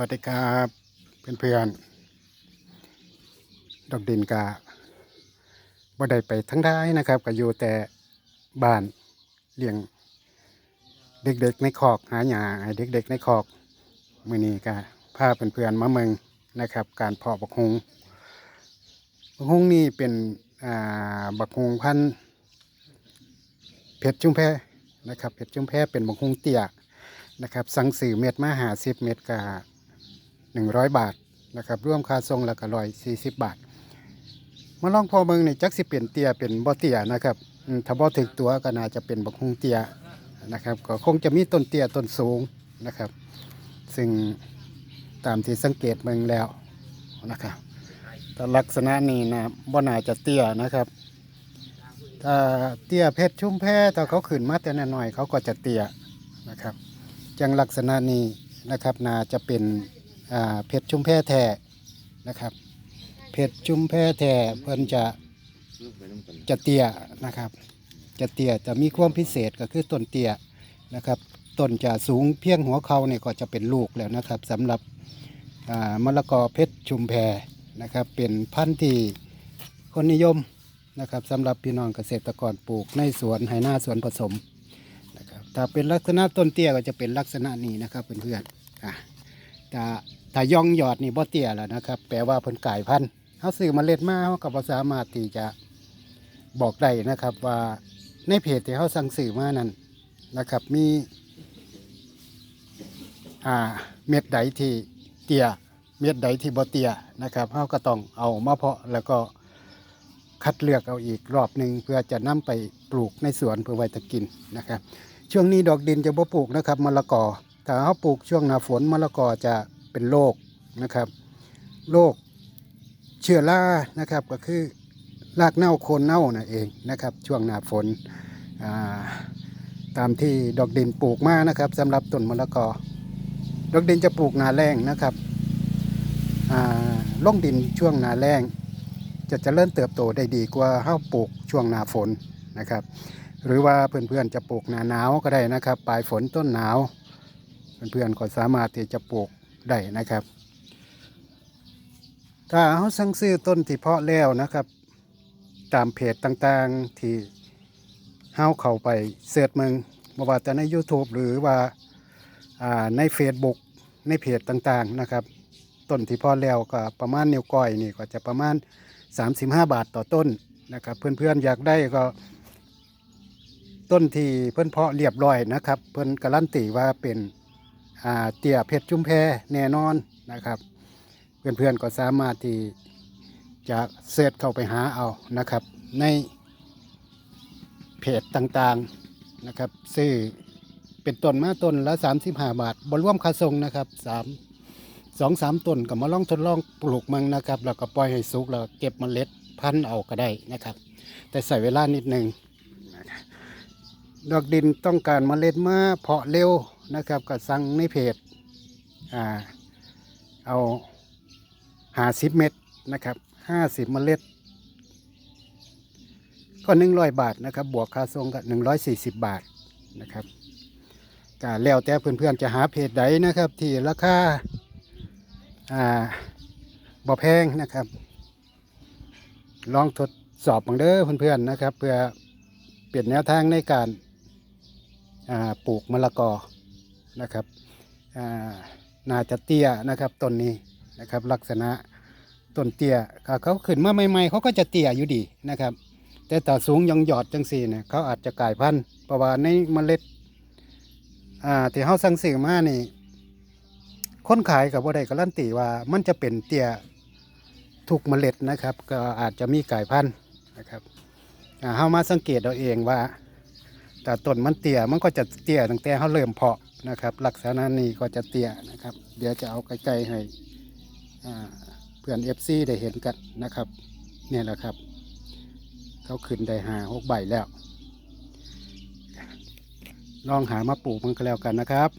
วัสดีครับเพื่อนเพื่อนดอกดินกาบ่ได้ไปทั้งได้นะครับก็อยู่แต่บ้านเลี้ยงเด็กๆในคอกหาหยาเด็กๆในคอกมื่อนี้กะพาเพื่อนๆมาเมืองนะครับ การเพาะบักฮงบักฮงนี่เป็นบักฮงพันเพชรจุ้งแพ้นะครับเพชรจุ้งแพ้เป็นบักฮงเตี่ยนะครับ สังสื่อเม็ดมาหาสิบเม็ดกา 100 บาทนะครับร่วมค่าทรงแล้วก็ร้อยสี่สิบบาท มาลองพอเมืองนี่จักสิเปลี่ยนเตียเป็นบ่อเตียนะครับถ้าบ่อถึงตัวก็น่าจะเป็นบักฮงเตียนะครับก็คงจะมีต้นเตียต้นสูงนะครับ ซึ่งตามที่สังเกตเมืองแล้วนะครับแต่ลักษณะนี้นะบ่น่าจะเตียนะครับถ้าเตียเพชรชุ่มแพ้ถ้าเขาขืนมาแต่น้อยเขาก็จะเตียนะครับจังลักษณะนี้นะครับน่าจะเป็น เพชรชุมแพแท้นะครับ เพชรชุมแพแท้เพิ่นจะจะเตี้ยนะครับ จะเตี้ยจะมีความพิเศษก็คือต้นเตี้ยนะครับต้นจะสูงเพียงหัวเขาเนี่ยก็จะเป็นลูกแล้วนะครับสำหรับมะละกอเพชรชุมแพนะครับ เป็นพันธุ์ที่คนนิยมนะครับสำหรับพี่น้องเกษตรกรปลูกในสวนไหหน้าสวนผสมนะครับถ้าเป็นลักษณะต้นเตี้ยก็จะเป็นลักษณะนี้นะครับเพื่อนๆอะ ถ้าถ้ายองหยอดนี่บ่เตี้ยแล้วนะครับ แปลว่าเพิ่นกลายพันธุ์เขาซื้อเมล็ดมาเขาก็บ่สามารถที่จะบอกได้นะครับ ว่าในเพจที่เขาสั่งซื้อมานั้นนะครับ มีอ่าเม็ดใดที่เตี้ยเม็ดใดที่บ่เตี้ยนะครับเขาก็ต้องเอามาเพาะแล้วก็คัดเลือกเอาอีกรอบหนึ่งเพื่อจะนำไปปลูกในสวนเพื่อไว้จะกินนะครับ ช่วงนี้ดอกดินจะบ่ปลูกนะครับมะละกอ ถ้าเขาปลูกช่วงหน้าฝนมะละกอจะเป็นโรคนะครับโรคเชื้อรานะครับก็คือรากเน่าโคนเน่านั่นเองนะครับ ช่วงหน้าฝนาตามที่ดอกดินปลูกมานะครับสำหรับต้นมะละกอ ดอกดินจะปลูกหนาแรงนะครับล่องดินช่วงหนาแรงจะเริญเติบโตได้ดีกว่าเฮาปลูกช่วงหน้าฝนนะครับ หรือว่าเพื่อนๆจะปลูกหนาหนาวก็ได้นะครับ ปลายฝนต้นหนาว เพื่อนๆก็สามารถที่จะปลูกได้นะครับ ถ้าเขาสั่งซื้อต้นที่เพาะแล้วนะครับ ตามเพจต่างๆที่เฮาเข้าไปเสิร์ชมึงบ่ว่าแต่ใน YouTube หรือว่าาใน Facebook ในเพจต่างๆนะครับต้นที่เพาะแล้วก็ประมาณนิ้วก้อยนี่ก็จะประมาณ 35 บาทต่อต้นนะครับ เพื่อนๆอยากได้ก็ ต้นที่เพิ่นเพาะเรียบร้อยนะครับ เพิ่อนการันตีว่าเป็น เตี่ยเพชรจุมแพแน่นอนนะครับ เพื่อนๆก็สามารถที่จะเสิร์ชเข้าไปหาเอานะครับ ในเพจต่างๆนะครับ ซื้อเป็นต้นมาต้นละ 35 บาทบรวมค่าส่งนะครับ3 2 3ต้นก็มาลองทดลองปลูกมังนะครับแล้วก็ปล่อยให้สุกแล้วเก็บเมล็ดพันธุ์เอาก็ได้นะครับ แต่ใส่เวลานิดหนึ่งดอกดินต้องการเมล็ดมาเพาะเร็ว นะครับก็สั่งในเพจอ่าเอาหาสิบเม็ดนะครับห้าสิบเมล็ด ก็หนึ่งร้อยบาทนะครับ บวกค่าส่งก็หนึ่งร้อยสี่สิบบาทนะครับก็แล้วแต่เพื่อนๆจะหาเพจใดนะครับ ที่ราคาอ่าบ่แพงนะครับ ลองทดสอบบังเด้อเพื่อนๆนะครับ เพื่อเปลี่ยนแนวทางในการปลูกมะละกอ นะครับอาน่าจะเตี้ยนะครับต้นนี้นะครับ ลักษณะต้นเตี้ยเขาขึ้นมาใหม่ๆเขาก็จะเตี้ยอยู่ดีนะครับ แต่ถ้าสูงยองหยอดจังสี่เนี่ยเขาอาจจะกลายพันธุ์เพราะว่าในเมล็ดอ่าที่เขาสั่งซื้อมานี่คนขายกับว่าได้การันตีว่ามันจะเป็นเตี้ยทุกเมล็ดนะครับ ก็อาจจะมีกลายพันธุ์นะครับอ่าเขามาสังเกตเอาเองว่าแต่ต้นมันเตี้ยมันก็จะเตี้ยตั้งแต่เขาเริ่มเพาะ นะครับ ลักษณะนี้ก็จะเตี้ยนะครับ เดี๋ยวจะเอาใกล้ๆให้เพื่อนเอฟซีได้เห็นกันนะครับเนี่ยแหละครับ เขาขึ้นได้หาหกใบแล้ว ลองหามาปลูกมันก็แล้วกันนะครับ